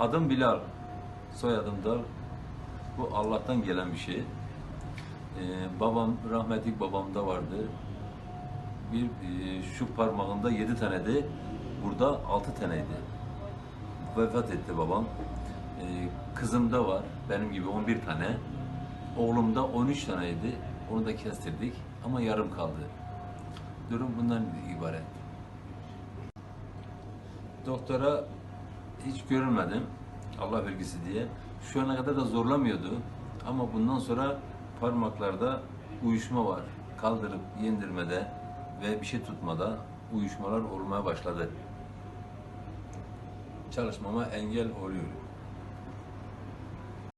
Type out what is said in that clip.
Adım Bilal, soyadım Dal. Bu Allah'tan gelen bir şey. Ee, babam, rahmetlik babamda vardı. Bir e, şu parmağında yedi taneydi. Burada altı taneydi. Vefat etti babam. Ee, kızımda var. Benim gibi 11 tane. Oğlumda 13 taneydi. Onu da kestirdik. Ama yarım kaldı. Durum bundan ibaret. Doktora hiç görünmedim. Allah vergisi diye. Şu ana kadar da zorlamıyordu. Ama bundan sonra parmaklarda uyuşma var. Kaldırıp indirmede ve bir şey tutmada uyuşmalar olmaya başladı. Çalışmama engel oluyor.